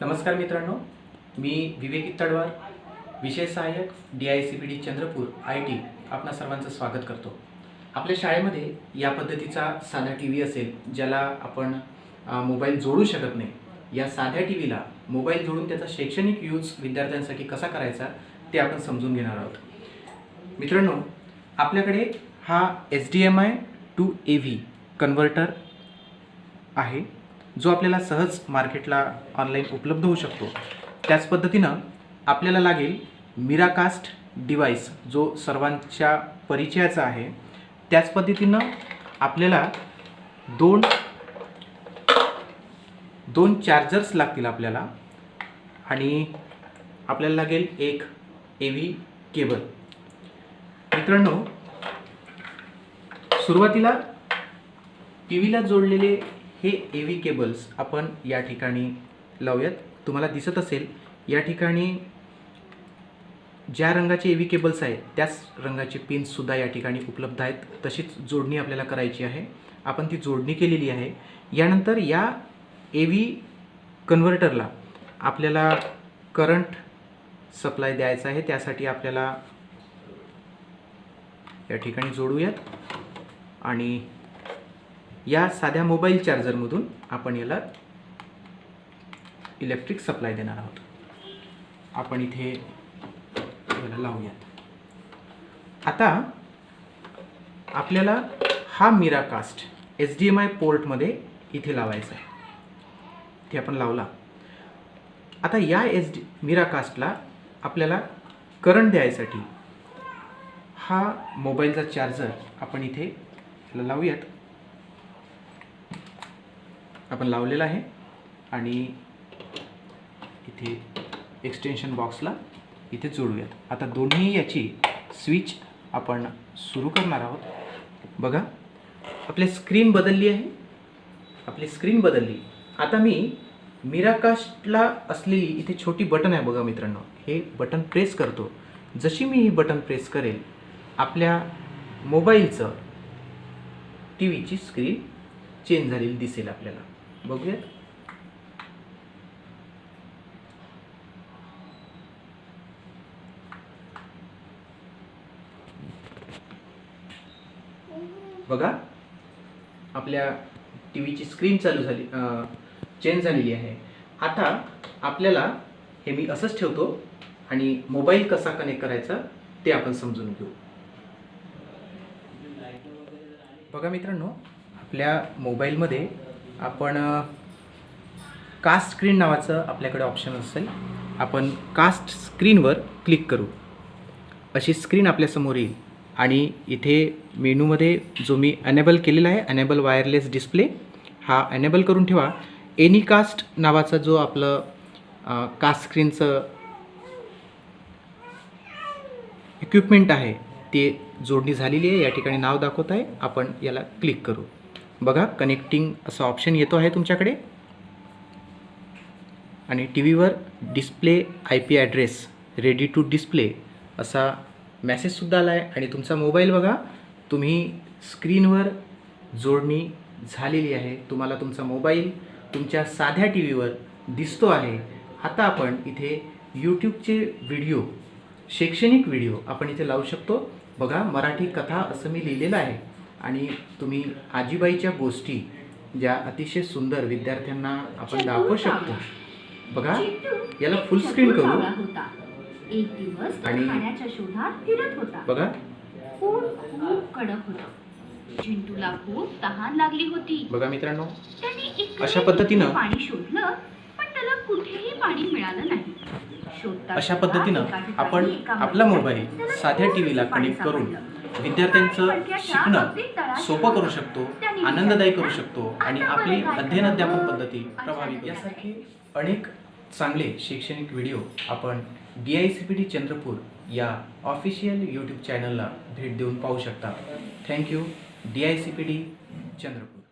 नमस्कार मित्रांनो मी विवेक तडवार विषय सहाय्यक D I C P D Chandrapur I T आपणा सर्वांचं स्वागत करतो. आपल्या शाळेमध्ये या पद्धतीचा साधा टी व्ही असेल ज्याला आपण मोबाईल जोडू शकत नाही. या साध्या टी व्हीला मोबाईल जोडून त्याचा शैक्षणिक यूज विद्यार्थ्यांसाठी कसा करायचा ते आपण समजून घेणार आहोत. मित्रांनो आपल्याकडे हा H D M I two A V converter आहे. जो आपल्याला सहज मार्केटला ऑनलाईन उपलब्ध होऊ शकतो. त्याच पद्धतीनं आपल्याला लागेल मिराकास्ट डिव्हाइस जो सर्वांच्या परिचयाचा आहे. त्याच पद्धतीनं आपल्याला दोन दोन चार्जर्स लागतील आपल्याला. आणि आपल्याला लागेल एक ए व्ही केबल मित्रांनो सुरुवातीला टी व्हीला जोडलेले हे ए केबल्स आपण या ठिकाणी लावूयात. तुम्हाला दिसत असेल या ठिकाणी ज्या रंगाचे ए केबल्स आहेत त्याच रंगाचे पिन्ससुद्धा या ठिकाणी उपलब्ध आहेत. तशीच जोडणी आपल्याला करायची आहे. आपण ती जोडणी केलेली आहे. यानंतर या ए व्ही कन्व्हर्टरला आपल्याला करंट सप्लाय द्यायचा आहे. त्यासाठी आपल्याला या ठिकाणी जोडूयात आणि या साध्या मोबाईल चार्जरमधून आपण याला इलेक्ट्रिक सप्लाय देणार आहोत. आपण इथे याला लावूयात. आता आपल्याला हा Miracast H D M I पोर्टमध्ये इथे लावायचा आहे. ते आपण लावला. आता या एच डी मिराकास्टला आपल्याला करंट द्यायसाठी हा मोबाईलचा चार्जर आपण इथे याला लावूयात. आपण लावलेला आहे. आणि इथे एक्सटेन्शन बॉक्सला इथे जोडूयात. आता दोन्ही याची स्विच आपण सुरू करणार आहोत. बघा आपली स्क्रीन बदलली आहे. आपली स्क्रीन बदलली. आता मी मिराकास्टला असलेली इथे छोटी बटन आहे बघा मित्रांनो. हे बटन प्रेस करतो. जशी मी ही बटन प्रेस करेल आपल्या मोबाईलचं टी व्हीची स्क्रीन चेंज झालेली दिसेल आपल्याला. बघूयात. बघा आपल्या टी व्हीची स्क्रीन चालू झाली चेंज झालेली आहे. आता आपल्याला हे मी असंच ठेवतो आणि मोबाईल कसा कनेक्ट करायचा ते आपण समजून घेऊ. बघा मित्रांनो आपल्या मोबाईलमध्ये आपण कास्ट स्क्रीन नावाचं आपल्याकडे ऑप्शन असेल. आपण कास्ट स्क्रीनवर क्लिक करू. अशी स्क्रीन आपल्यासमोर येईल. आणि इथे मेनूमध्ये जो मी अनेबल केलेला आहे अनेबल वायरलेस डिस्प्ले हा अनेबल करून ठेवा. एनी कास्ट नावाचा जो आपलं कास्ट स्क्रीनचं इक्विपमेंट आहे ते जोडणी झालेली आहे. या ठिकाणी नाव दाखवत आहे. आपण याला क्लिक करू. बघा कनेक्टिंग असं ऑप्शन येतो आहे तुमच्याकडे. आणि टी व्हीवर display I P address ready to display असा मेसेजसुद्धा आला आहे आणि तुमचा मोबाईल बघा तुम्ही स्क्रीनवर जोडणी झालेली आहे. तुम्हाला तुमचा मोबाईल तुमच्या साध्या टी व्हीवर दिसतो आहे. आता आपण इथे यूट्यूबचे व्हिडिओ शैक्षणिक व्हिडिओ आपण इथे लावू शकतो. बघा मराठी कथा असं मी लिहिलेलं आहे. आणि तुम्ही आजीबाईच्या गोष्टी ज्या अतिशय सुंदर विद्यार्थ्यांना आपण दाखवू शकतो. बघा याला फुल स्क्रीन करू. आणि- बघा. खूप तहान लागली होती. बघा मित्रांनो अशा पद्धतीनं- पाणी शोधलं पण त्याला कुठेही पाणी मिळालं नाही. शोधता अशा पद्धतीनं आपण आपला मोबाईल साध्या टी व्हीला थोडंसं पाणी कनेक्ट करून. विद्यार्थ्यांचं शिकणं सोपं करू शकतो आनंददायी करू शकतो आणि आपली अध्ययन अध्यापन पद्धती प्रभावी यासारखे अनेक चांगले शैक्षणिक व्हिडिओ आपण D I C P D Chandrapur या ऑफिशियल यूट्यूब चॅनलला भेट देऊन पाहू शकता. Thank you D I C P D Chandrapur.